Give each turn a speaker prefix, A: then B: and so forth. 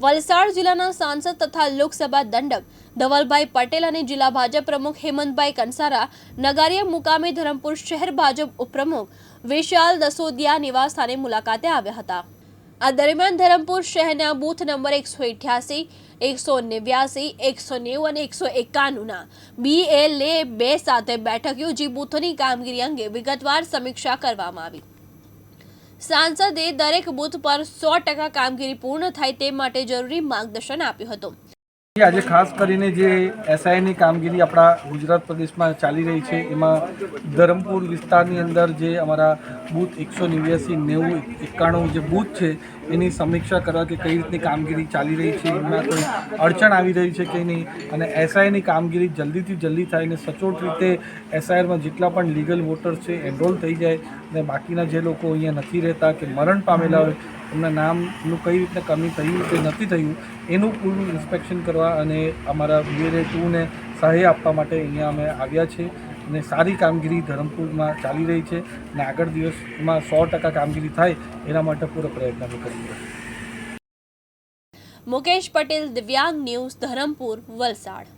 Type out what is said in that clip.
A: વલસાડ જિલ્લાના સાંસદ તથા લોકસભા દંડક ધવલભાઈ પટેલ અને જિલ્લા ભાજપ પ્રમુખ હેમંતભાઈ કંસારા નગારિયા મુકામે ધરમપુર શહેર ભાજપ ઉપપ્રમુખ વિશાલ દસોદિયા નિવાસ સ્થાને મુલાકાતે આવ્યા હતા. આ દરમિયાન ધરમપુર શહેરના બૂથ નંબર એકસો અઠ્યાસી, એકસો નેવ્યાસી, એકસો નેવું અને એકસો એકાણુંના બીએલએ બે સાથે બેઠક યોજી બૂથોની કામગીરી અંગે વિગતવાર સમીક્ષા કરવામાં આવી. સાંસદે દરેક બૂથ પર સો ટકા કામગીરી પૂર્ણ થાય તે માટે જરૂરી માર્ગદર્શન આપ્યું હતું.
B: આજે ખાસ કરીને જે એસઆઈની કામગીરી આપણા ગુજરાત પ્રદેશમાં ચાલી રહી છે, એમાં ધરમપુર વિસ્તારની અંદર જે અમારા બૂથ એકસો નેવ્યાસી, નેવું, એકાણું જે બૂથ છે, એની સમીક્ષા કરવા કે કઈ રીતની કામગીરી ચાલી રહી છે એમાં કોઈ અડચણ આવી રહી છે કે નહીં, અને એસઆઈની કામગીરી જલ્દીથી જલ્દી થાય અને સચોટ રીતે એસઆઈઆરમાં જેટલા પણ લીગલ વોટર્સ છે, એનરોલ થઈ જાય, અને બાકીના જે લોકો અહીંયા નથી રહેતા કે મરણ પામેલા હોય એમના નામનું કઈ રીતે કમી થયું કે નથી થયું, એનું પૂરું ઇન્સ્પેક્શન કરવા અને અમારા બીએલએ ટુને સહાય આપવા માટે અહીંયા અમે આવ્યા છે અને સારી કામગીરી ધરમપુરમાં ચાલી રહી છે અને આગળ દિવસમાં સો ટકા કામગીરી થાય એના માટે પૂરો પ્રયત્ન અમે કરી રહ્યા
A: મુકેશ પટેલ, દિવ્યાંગ ન્યૂઝ, ધરમપુર, વલસાડ.